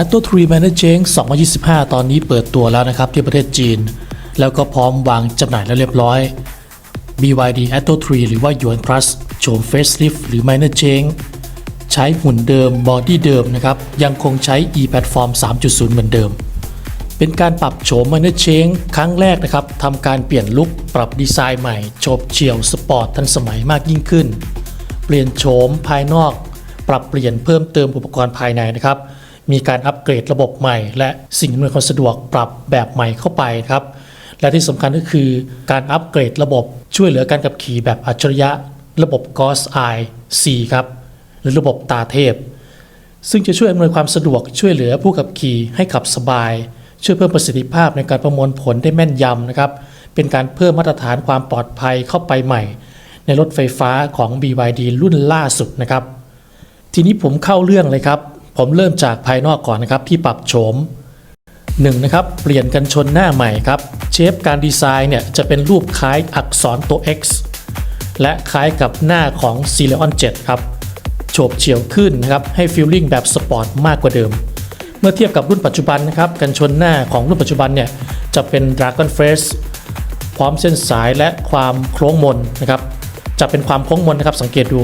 a t o 3 Managing 2025 ตอนนี้เปิดตัวแล้วนะครับที่ประเทศจีน แล้วก็พร้อมวางจำหน่ายแล้วเรียบร้อย BYD Atto 3 หรือว่า Yuan Plus โฉม Facelift หรือ Minor Change ใช้หุ่นเดิมบอดี้เดิมนะครับยังคงใช้ e-platform 3.0 เหมือนเดิม เป็นการปรับโฉม Minor Change ครั้งแรกนะครับทำการเปลี่ยนลุคปรับดีไซน์ใหม่โฉบเฉี่ยวสปอร์ตทันสมัยมากยิ่งขึ้น เปลี่ยนโฉมภายนอก ปรับเปลี่ยนเพิ่มเติมอุปกรณ์ภายในนะครับ มีการอัปเกรดระบบใหม่ และสิ่งอำนวยความสะดวกปรับแบบใหม่เข้าไปครับ และที่สำคัญก็คือการอัปเกรดระบบช่วยเหลือการขับขี่แบบอัจฉริยะ ระบบ Ghost Eye C ครับหรือระบบตาเทพ ซึ่งจะช่วยอำนวยความสะดวกช่วยเหลือผู้ขับขี่ให้ขับสบาย ช่วยเพิ่มประสิทธิภาพในการประมวลผลได้แม่นยำนะครับเป็นการเพิ่มมาตรฐานความปลอดภัยเข้าไปใหม่ ในรถไฟฟ้าของ BYD รุ่นล่าสุดนะครับ ทีนี้ผมเข้าเรื่องเลยครับ ผมเริ่มจากภายนอกก่อนนะครับที่ปรับโฉม1นะครับเปลี่ยนกันชนหน้าใหม่ครับเชฟการดีไซน์เนี่ยจะเป็นรูปคล้ายอักษรตัว X และคล้ายกับหน้าของ c e l e o n 7ครับโฉบเฉี่ยวขึ้นนะครับให้ฟีลลิ่งแบบสปอร์ตมากกว่าเดิม เมื่อเทียบกับรุ่นปัจจุบันนะครับกันชนหน้าของรุ่นปัจจุบันเนี่ยจะเป็น Dragon Face พร้อมเส้นสายและความโค้งมนนะครับจะเป็นความโค้งมนนะครับสังเกตดู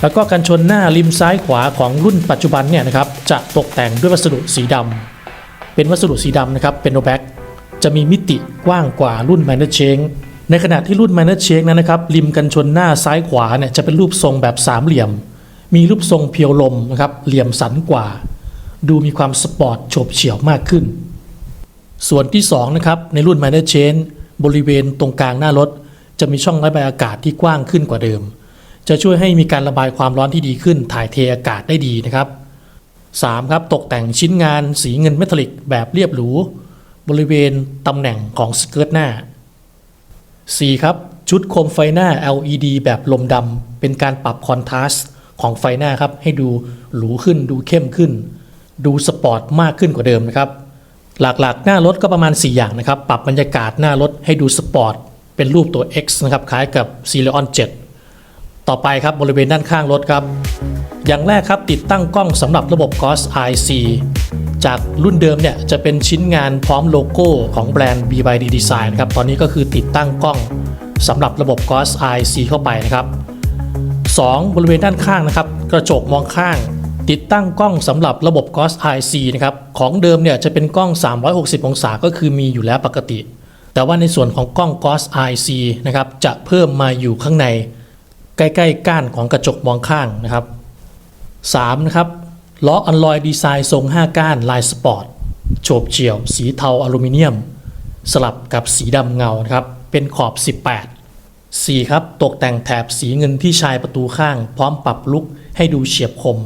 แล้วก็กันชนหน้าริมซ้ายขวาของรุ่นปัจจุบันเนี่ยนะครับจะตกแต่งด้วยวัสดุสีดำเป็นวัสดุสีดำนะครับเป็นโนแบ็กจะมีมิติกว้างกว่ารุ่น Minor Change ในขณะที่รุ่น Minor Change นั้นนะครับริมกันชนหน้าซ้ายขวาเนี่ยจะเป็นรูปทรงแบบสามเหลี่ยม มีรูปทรงเพียวลมนะครับเหลี่ยมสันกว่า ดูมีความสปอร์ตโฉบเฉี่ยวมากขึ้น ส่วนที่2นะครับในรุ่น Minor Change บริเวณตรงกลางหน้ารถ จะมีช่องระบายอากาศที่กว้างขึ้นกว่าเดิม จะช่วยให้มีการระบายความร้อนที่ดีขึ้น ถ่ายเทอากาศได้ดีนะครับ 3. ครับตกแต่งชิ้นงานสีเงินเมทัลลิกแบบเรียบหรู บริเวณตำแหน่งของสเกิร์ตหน้า 4. ครับชุดโคมไฟหน้า LED แบบลมดำเป็นการปรับคอนทราสต์ของไฟหน้าครับ ให้ดูหรูขึ้น ดูเข้มขึ้น ดูสปอร์ตมากขึ้นกว่าเดิมนะครับ หลักๆ หน้ารถก็ประมาณ 4 อย่างนะครับ ปรับบรรยากาศหน้ารถให้ดูสปอร์ตเป็นรูปตัว X นะครับคล้ายกับ c e l e o n 7 ต่อไปครับบริเวณด้านข้างรถครับ อย่างแรกครับติดตั้งกล้องสำหรับระบบ Ghost Eye C จากรุ่นเดิมเนี่ยจะเป็นชิ้นงานพร้อมโลโก้ของแบรนด์ BYD Design นะครับตอนนี้ก็คือติดตั้งกล้องสำหรับระบบ Ghost Eye C เข้าไปนะครับ 2. บริเวณด้านข้างนะครับ กระจกมองข้าง ติดตั้งกล้องสำหรับระบบ Ghost Eye C นะครับของเดิมเนี่ยจะเป็นกล้อง 360 องศาก็คือมีอยู่แล้วปกติ แต่ว่าในส่วนของกล้อง Ghost Eye C นะครับจะเพิ่มมาอยู่ข้างใน ใกล้ๆก้านของกระจกมองข้างนะครับ 3. นะครับล้ออัลลอยดีไซน์ทรง 5 ก้านลายสปอร์ตโฉบเฉี่ยว สีเทาอลูมิเนียม สลับกับสีดำเงานะครับเป็นขอบ 18 4. ครับตกแต่งแถบสีเงินที่ชายประตูข้าง พร้อมปรับลุกให้ดูเฉียบคม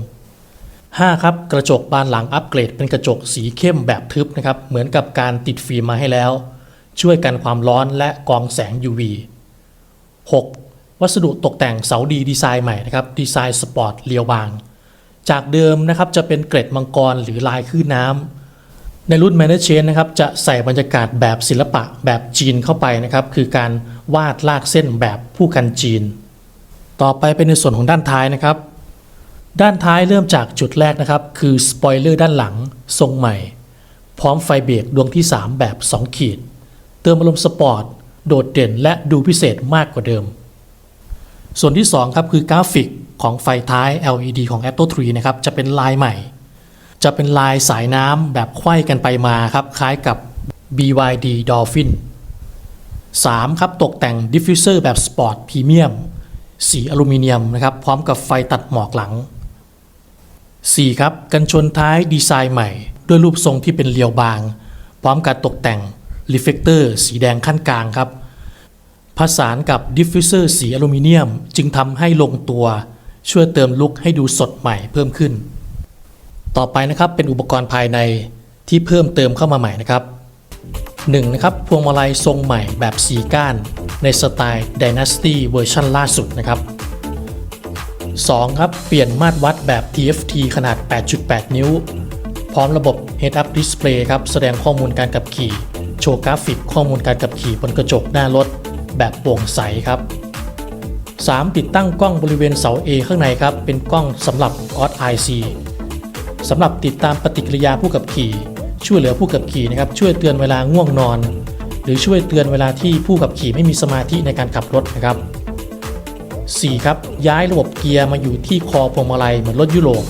5. ครับกระจกบานหลังอัปเกรด เป็นกระจกสีเข้มแบบทึบนะครับเหมือนกับการติดฟิล์มมาให้แล้ว ช่วยกันความร้อนและกองแสง UV 6. วัสดุตกแต่งเสาดีดีไซน์ใหม่นะครับดีไซน์สปอร์ตเรียวบาง จากเดิมนะครับจะเป็นเกร็ดมังกรหรือลายคลื่นน้ำในรุ่น m a n a g e Chain นะครับจะใส่บรรยากาศแบบศิลปะแบบจีนเข้าไปนะครับคือการวาดลากเส้นแบบผู้กันจีน ต่อไปเป็นในส่วนของด้านท้ายนะครับ ด้านท้ายเริ่มจากจุดแรกนะครับคือสปอยเลอร์ด้านหลังทรงใหม่ พร้อมไฟเบรกดวงที่ 3 แบบ 2 ขีด เติมอารมณ์สปอร์ตโดดเด่นและดูพิเศษมากกว่าเดิม ส่วนที่2ครับคือกราฟิกของไฟท้าย LED ของ Atto 3นะครับจะเป็นลายใหม่ จะเป็นลายสายน้ำแบบไขว้กันไปมาครับคล้ายกับ BYD Dolphin 3. ครับตกแต่งดิฟฟิวเซอร์แบบสปอร์ตพรีเมียมสีอลูมิเนียมนะครับพร้อมกับไฟตัดหมอกหลัง 4. ครับกันชนท้ายดีไซน์ใหม่ ด้วยรูปทรงที่เป็นเรียวบาง พร้อมกับตกแต่งรีเฟกเตอร์สีแดงขั้นกลางครับ ผสานกับดิฟฟิวเซอร์สีอลูมิเนียม จึงทำให้ลงตัว ช่วยเติมลุคให้ดูสดใหม่เพิ่มขึ้น ต่อไปนะครับเป็นอุปกรณ์ภายในที่เพิ่มเติมเข้ามาใหม่นะครับ 1. นะครับพวงมาลัยทรงใหม่แบบสีก้าน ในสไตล์ Dynasty เวอร์ชันล่าสุดนะครับ 2. ครับเปลี่ยนมาตรวัดแบบ TFT ขนาด 8.8 นิ้ว พร้อมระบบ Head Up Display ครับแสดงข้อมูลการขับขี่ โชว์กราฟิกข้อมูลการขับขี่บนกระจกหน้ารถ แบบโปร่งใสครับ 3. ติดตั้งกล้องบริเวณเสา A ข้างในครับ เป็นกล้องสำหรับ God IC สำหรับติดตามปฏิกิริยาผู้ขับขี่ ช่วยเหลือผู้ขับขี่นะครับ ช่วยเตือนเวลาง่วงนอน หรือช่วยเตือนเวลาที่ผู้ขับขี่ไม่มีสมาธิในการขับรถนะครับ 4. ครับ ย้ายระบบเกียร์มาอยู่ที่คอพวงมาลัยเหมือนรถยุโรป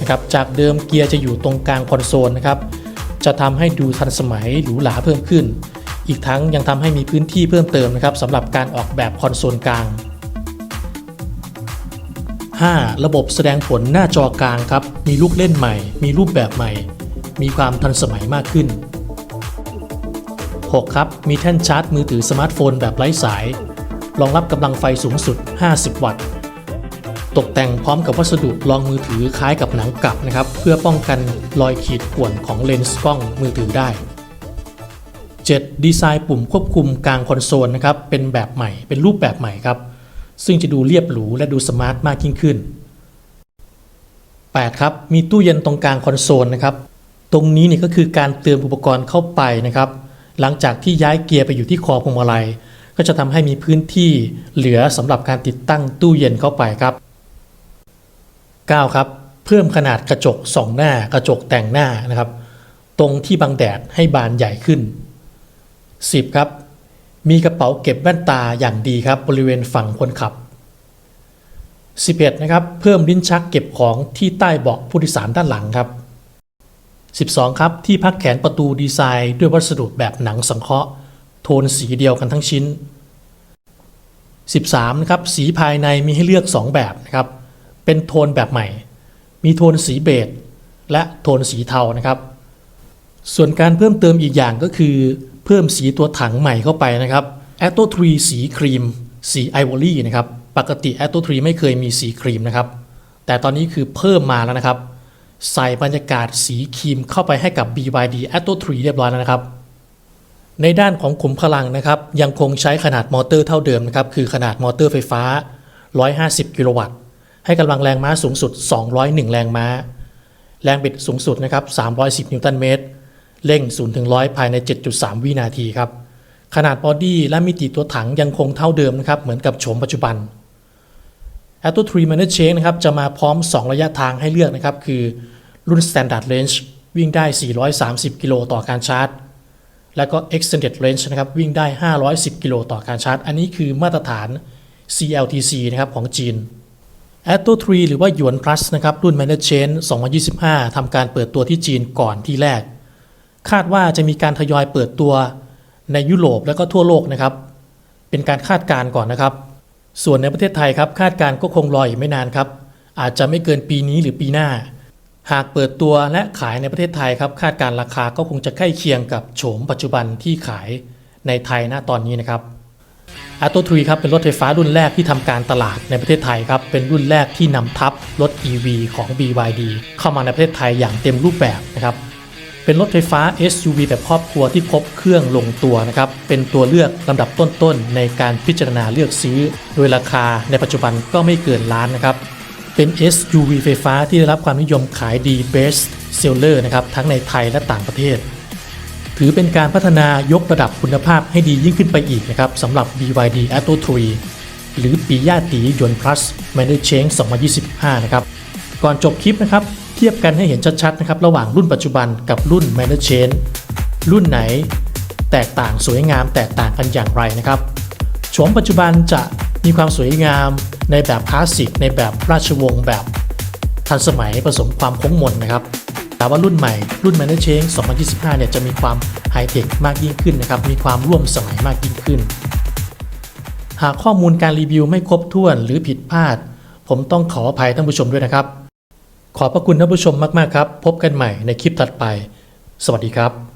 นะครับ จากเดิมเกียร์จะอยู่ตรงกลางคอนโซลนะครับ จะทำให้ดูทันสมัยหรูหราเพิ่มขึ้น อีกทั้งยังทำให้มีพื้นที่เพิ่มเติมนะครับสำหรับการออกแบบคอนโซลกลาง 5. ระบบแสดงผลหน้าจอกลางครับ มีลูกเล่นใหม่ มีรูปแบบใหม่ มีความทันสมัยมากขึ้น 6. ครับ มีแท่นชาร์จมือถือสมาร์ทโฟนแบบไร้สาย รองรับกำลังไฟสูงสุด 50 วัตต์ ตกแต่งพร้อมกับวัสดุรองมือถือคล้ายกับหนังกลับนะครับ เพื่อป้องกันรอยขีดข่วนของเลนส์กล้องมือถือได้ 7. ดีไซน์ปุ่มควบคุมกลางคอนโซลนะครับเป็นแบบใหม่เป็นรูปแบบใหม่ครับ ซึ่งจะดูเรียบหรูและดูสมาร์ทมากยิ่งขึ้น 8. ครับมีตู้เย็นตรงกลางคอนโซลนะครับตรงนี้เนี่ยก็คือการเติมอุปกรณ์เข้าไปนะครับ หลังจากที่ย้ายเกียร์ไปอยู่ที่คอพวงมาลัย ก็จะทำให้มีพื้นที่เหลือสำหรับการติดตั้งตู้เย็นเข้าไปครับ 9. ครับเพิ่มขนาดกระจกสองหน้ากระจกแต่งหน้านะครับ ตรงที่บังแดดให้บานใหญ่ขึ้น 10. ครับ มีกระเป๋าเก็บแว่นตาอย่างดีครับบริเวณฝั่งคนขับ 11. นะครับ เพิ่มลิ้นชักเก็บของที่ใต้เบาะผู้โดยสารด้านหลังครับ 12 ครับ ที่พักแขนประตูดีไซน์ด้วยวัสดุแบบหนังสังเคราะห์ โทนสีเดียวกันทั้งชิ้น 13 นะครับ สีภายในมีให้เลือก 2 แบบนะครับ เป็นโทนแบบใหม่ มีโทนสีเบจและโทนสีเทานะครับ ส่วนการเพิ่มเติมอีกอย่างก็คือ เพิ่มสีตัวถังใหม่เข้าไปนะครับ a t t o 3 สีครีม สีไอวอรี่นะครับ ปกติ a t t o 3 ไม่เคยมีสีครีมนะครับ แต่ตอนนี้คือเพิ่มมาแล้วนะครับ ใส่บรรยากาศสีครีมเข้าไปให้กับ BYD a t t o 3 เรียบร้อยแล้วนะครับ ในด้านของขุมพลังนะครับ ยังคงใช้ขนาดมอเตอร์เท่าเดิมนะครับ คือขนาดมอเตอร์ไฟฟ้า 150 กิโลวัตต์ ให้กำลังแรงม้าสูงสุด 201 แรงม้า แรงบิดสูงสุดนะครับ 310 นิวตันเมตร เร่ง 0 ถึง 100 ภายใน 7.3 วินาทีครับ ขนาดบอดี้และมิติตัวถังยังคงเท่าเดิมนะครับ เหมือนกับโฉมปัจจุบัน a t t o 3 m a n a g e Change นะครับ จะมาพร้อม 2 ระยะทางให้เลือกนะครับ คือรุ่น Standard Range วิ่งได้ 430 กิโลต่อการชาร์จ แล้วก็ Extended Range นะครับ วิ่งได้ 510 กิโลต่อการชาร์จ อันนี้คือมาตรฐาน CLTC นะครับของจีน a t t o 3 หรือว่าหยวน plus นะครับ รุ่น m a n a g e Change 2025ทำการเปิดตัวที่จีนก่อนที่แรก คาดว่าจะมีการทยอยเปิดตัวในยุโรปและก็ทั่วโลกนะครับ เป็นการคาดการณ์ก่อนนะครับ ส่วนในประเทศไทยครับคาดการณ์ก็คงรออีกไม่นานครับ อาจจะไม่เกินปีนี้หรือปีหน้า หากเปิดตัวและขายในประเทศไทยครับ คาดการณ์ราคาก็คงจะใกล้เคียงกับโฉมปัจจุบันที่ขายในไทยณตอนนี้นะครับ a t o 3ครับเป็นรถไฟฟ้ารุ่นแรกที่ทำการตลาดในประเทศไทยครับ เป็นรุ่นแรกที่นำทับรถ EV ของ BYD เข้ามาในประเทศไทยอย่างเต็มรูปแบบนะครับ เป็นรถไฟฟ้า SUV แบบครอบครัวที่ครบเครื่องลงตัวนะครับ เป็นตัวเลือกลำดับต้นๆ ในการพิจารณาเลือกซื้อ โดยราคาในปัจจุบันก็ไม่เกินล้านนะครับ เป็น SUV ไฟฟ้าที่ได้รับความนิยมขายดี Best Seller นะครับ ทั้งในไทยและต่างประเทศ ถือเป็นการพัฒนายกระดับคุณภาพให้ดียิ่งขึ้นไปอีกนะครับสำหรับ BYD Atto 3หรือปีย่าตียน plus m a n a g e Change 2025 นะครับ ก่อนจบคลิปนะครับ เทียบกันให้เห็นชัดๆนะครับระหว่างรุ่นปัจจุบันกับรุ่น m a n a g e n รุ่นไหนแตกต่างสวยงามแตกต่างกันอย่างไรนะครับโฉมปัจจุบันจะมีความสวยงามในแบบคลาสสิกในแบบราชวงศ์แบบทันสมัยผสมความคงมนนะครับ แต่ว่ารุ่นใหม่รุ่น m a n a g e n 2025 เนี่ยจะมีความไฮเทคมากยิ่งขึ้นนะครับมีความร่วมสมัยมากยิ่งขึ้น หากข้อมูลการรีวิวไม่ครบถ้วนหรือผิดพลาด ผมต้องขออภัยท่านผู้ชมด้วยนะครับ ขอบพระคุณท่านผู้ชมมาก ๆ ครับ พบกันใหม่ในคลิปถัดไป สวัสดีครับ